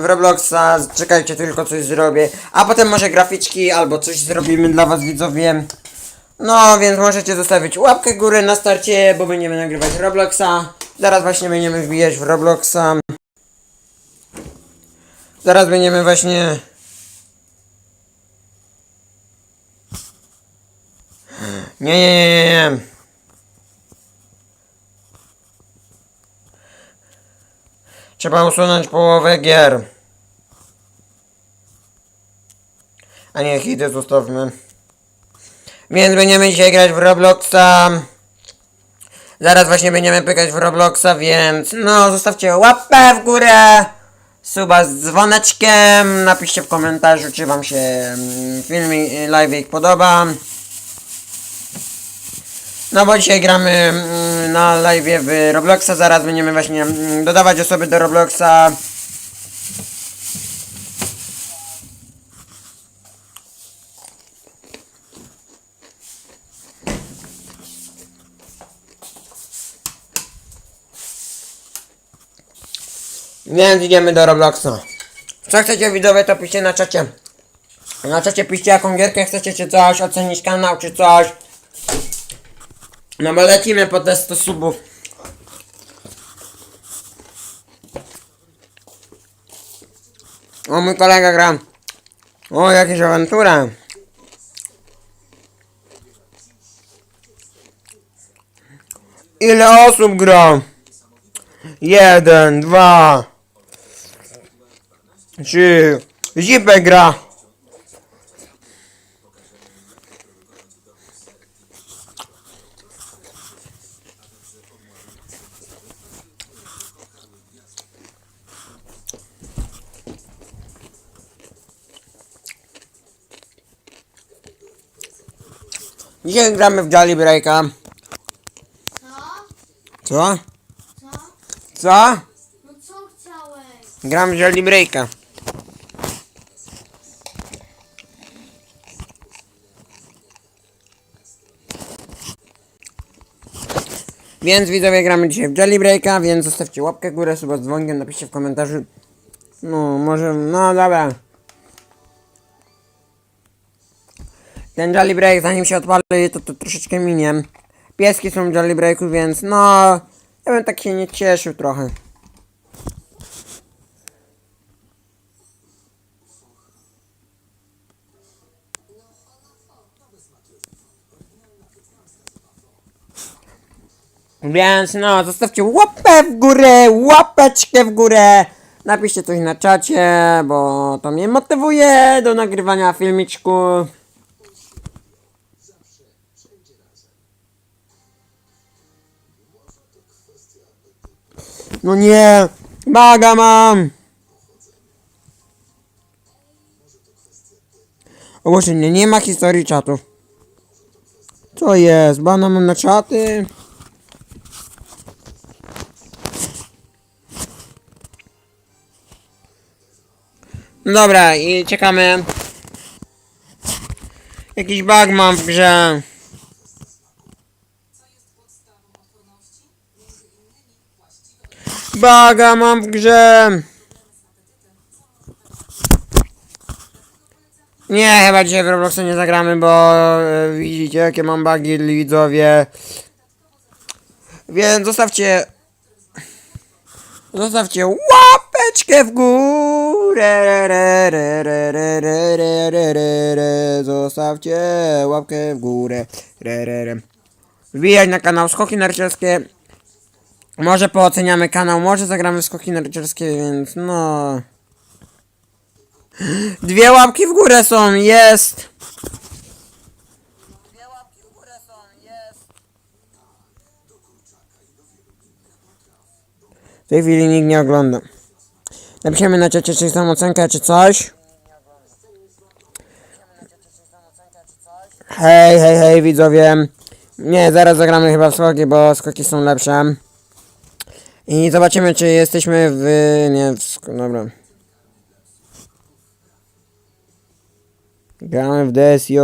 w Robloxa, czekajcie tylko coś zrobię, a potem może graficzki albo coś zrobimy dla was widzowie. No, więc możecie zostawić łapkę górę na starcie, bo będziemy nagrywać Robloxa. Zaraz właśnie będziemy wbijać w Robloxa. Zaraz będziemy właśnie... Nie, nie, nie, nie, Trzeba usunąć połowę gier. A nie, hity zostawmy. Więc będziemy dzisiaj grać w Robloxa. Zaraz właśnie będziemy pykać w Robloxa, więc no zostawcie łapę w górę. Suba z dzwoneczkiem. Napiszcie w komentarzu, czy wam się mm, film i live podoba. No bo dzisiaj gramy mm, na live w Robloxa, zaraz będziemy właśnie mm, dodawać osoby do Robloxa. Więc idziemy do Robloxa. Co chcecie widzowie, to piszcie na czacie. Na czacie piszcie jaką gierkę chcecie, czy coś, ocenić kanał, czy coś. No bo lecimy po te 100 subów. O, mój kolega gra. O, jakieś awantura. Ile osób gra? Jeden, dwa, trzy. Zipek gra. Dzisiaj gramy w Jolly Breaka. Co? Co? Co? Co? No co chciałeś? Gram w Jolly Breaka. Więc widzowie gramy dzisiaj w Jelly Breaka, więc zostawcie łapkę w górę, suba z dzwonkiem, napiszcie w komentarzu. No, może, no dobra. Ten Jelly Break, zanim się odpali, to, to troszeczkę minie. Pieski są w Jelly Breaku, więc no, ja bym tak się nie cieszył trochę. Więc no, zostawcie łapę w górę, łapeczkę w górę. Napiszcie coś na czacie, bo to mnie motywuje do nagrywania filmiczku. No nie, baga mam. Ogłoszenie, nie ma historii czatów. Co jest? Bana mam na czaty? No Dobra, i czekamy. Jakiś bug mam w grze. Baga mam w grze. Nie, chyba dzisiaj w Robloxa nie zagramy, bo e, widzicie jakie mam bugi widzowie. Więc zostawcie Zostawcie łapeczkę w górę. Zostawcie łapkę w górę. Re. Wbijać na kanał Skoki Narciarskie. Może pooceniamy kanał, może zagramy w Skoki Narciarskie, więc no... Dwie łapki w górę są, jest! Dwie łapki w górę są, jest! W tej chwili nikt nie ogląda. Napiszemy na czacie, czy chcą ocenkę, czy coś. Hej, hej, hej, widzowie. Nie, zaraz zagramy chyba w skoki, bo skoki są lepsze. I zobaczymy, czy jesteśmy w... nie, w... dobra. Gramy w DSJ.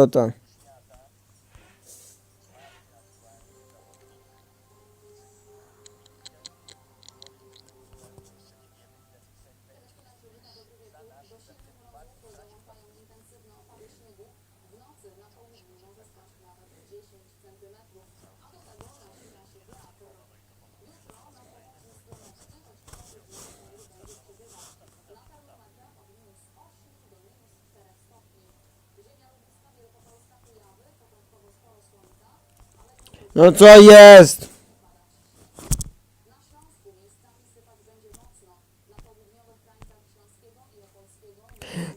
No co jest?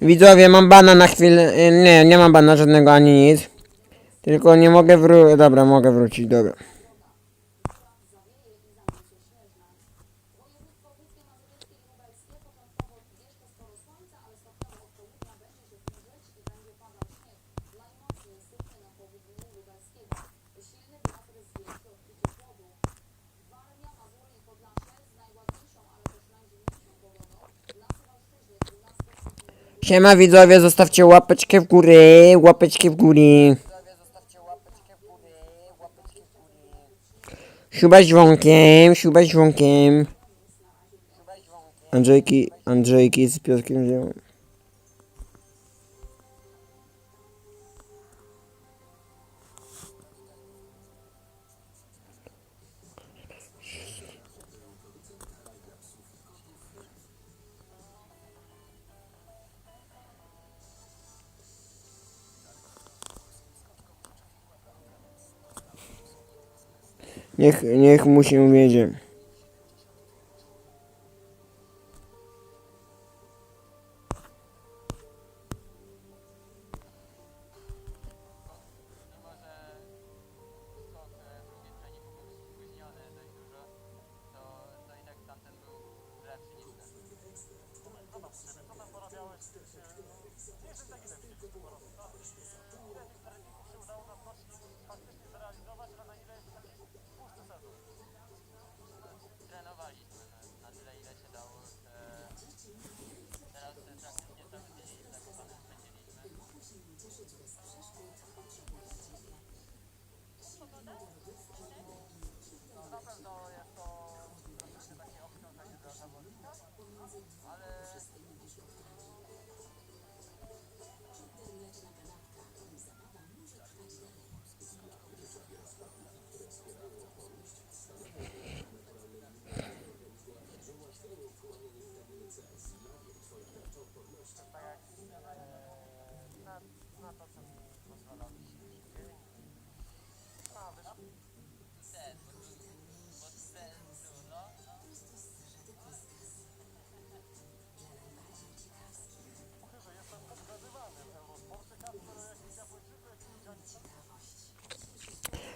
Widzowie, mam bana na chwilę. Nie, nie mam bana żadnego ani nic. Tylko nie mogę wrócić. Dobra, mogę wrócić, dobra. Siema widzowie, zostawcie łapeczkę w górę, łapeczkę w górę. Śruba z dzwonkiem, śruba z dzwonkiem. Andrzejki, Andrzejki z pioskiem wziąłem. Niech, niech mu się wiedzie.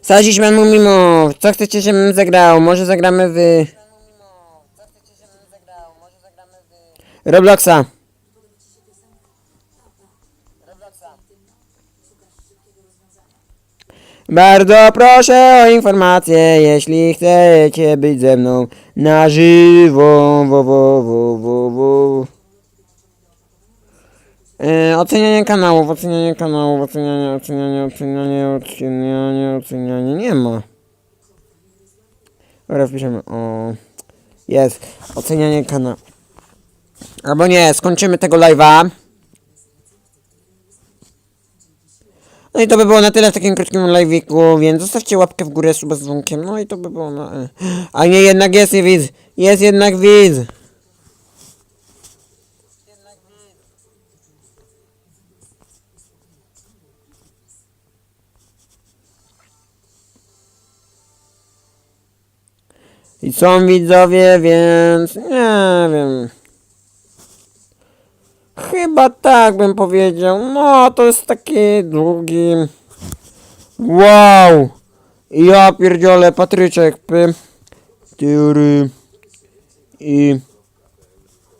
Saziśmy mu mimo, co chcecie, żebym zagrał? Może zagramy w... Robloxa. Bardzo proszę o informację, jeśli chcecie być ze mną na żywo. Wo, wo, wo, wo, wo. E, ocenianie kanałów, ocenianie kanałów, ocenianie, ocenianie, ocenianie, ocenianie, ocenianie, nie ma. Dobra, wpiszemy, o, jest, ocenianie kanału. Albo nie, skończymy tego live'a. No i to by było na tyle w takim krótkim live'iku, więc zostawcie łapkę w górę, suba z dzwonkiem, no i to by było na... e. A nie, jednak jest widz, jest jednak widz. I są widzowie, więc nie wiem. Chyba tak bym powiedział. No, to jest taki długi. Wow! Ja pierdziolę, Patryczek, py. Tyry. I.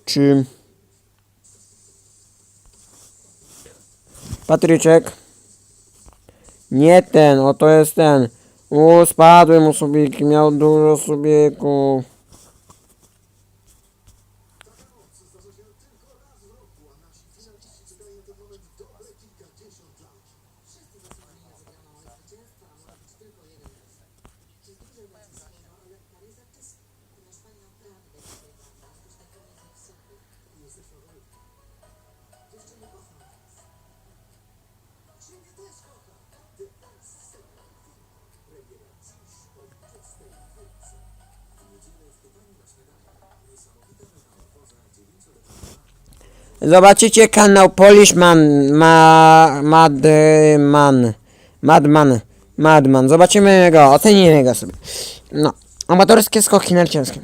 Czy. Patryczek. Nie ten, o to jest ten. Os padres subir, que me adoro subir com. Zobaczycie kanał Polishman ma, Madman. Madman. Madman. Zobaczymy go, ocenimy go sobie. No. Amatorskie skoki narciarskie.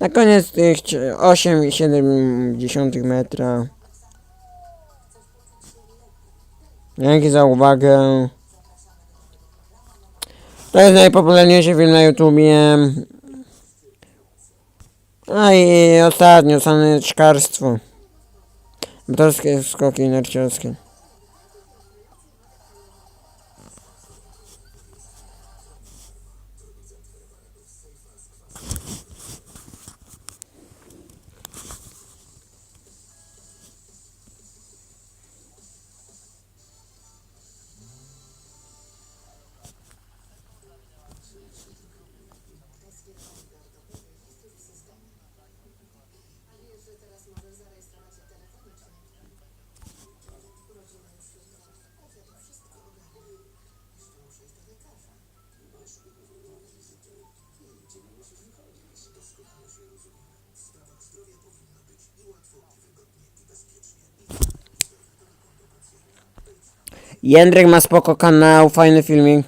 Na koniec tych 8,7 metra. Dzięki za uwagę. To jest najpopularniejszy film na YouTubie. A i ostatnio saneczkarstwo. Amatorskie skoki narciarskie. Jędrek ma spoko kanał, fajny filmik.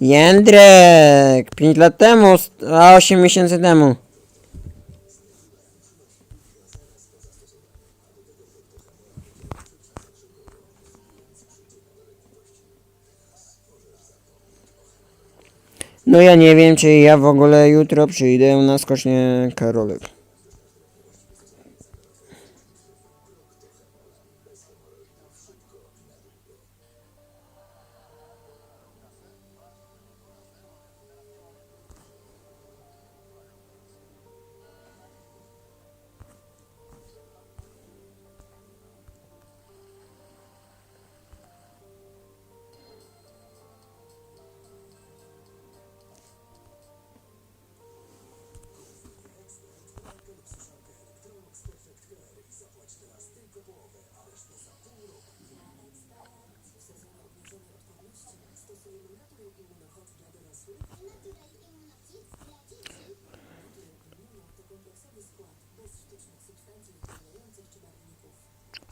Jędrek! 5 lat temu, a 8 miesięcy temu. No ja nie wiem, czy ja w ogóle jutro przyjdę na skocznie Karolek.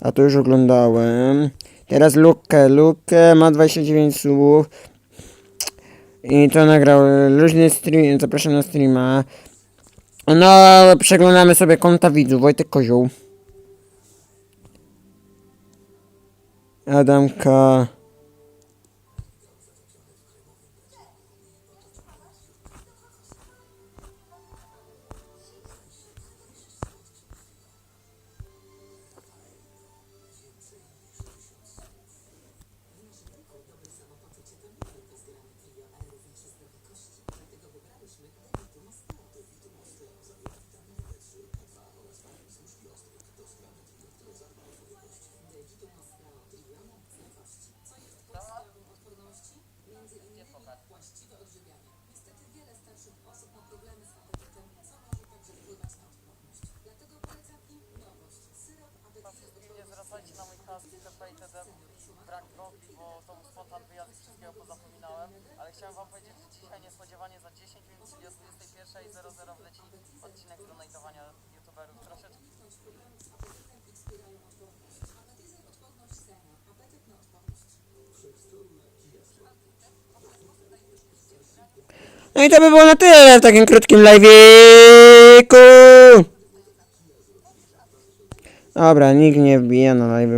A to już oglądałem. Teraz Lukę. Lukę ma 29 subów. I to nagrał luźny stream. Zapraszam na streama. No, przeglądamy sobie konta widzów. Wojtek Kozioł. Adamka. Wszystkiego pozapominałem. Ale chciałem wam powiedzieć, że dzisiaj niespodziewanie za 10 minut, czyli o 21.00 wleci odcinek donatowania youtuberów. Troszeczkę No i to by było na tyle w takim krótkim live'iku. Dobra, nikt nie wbija na live.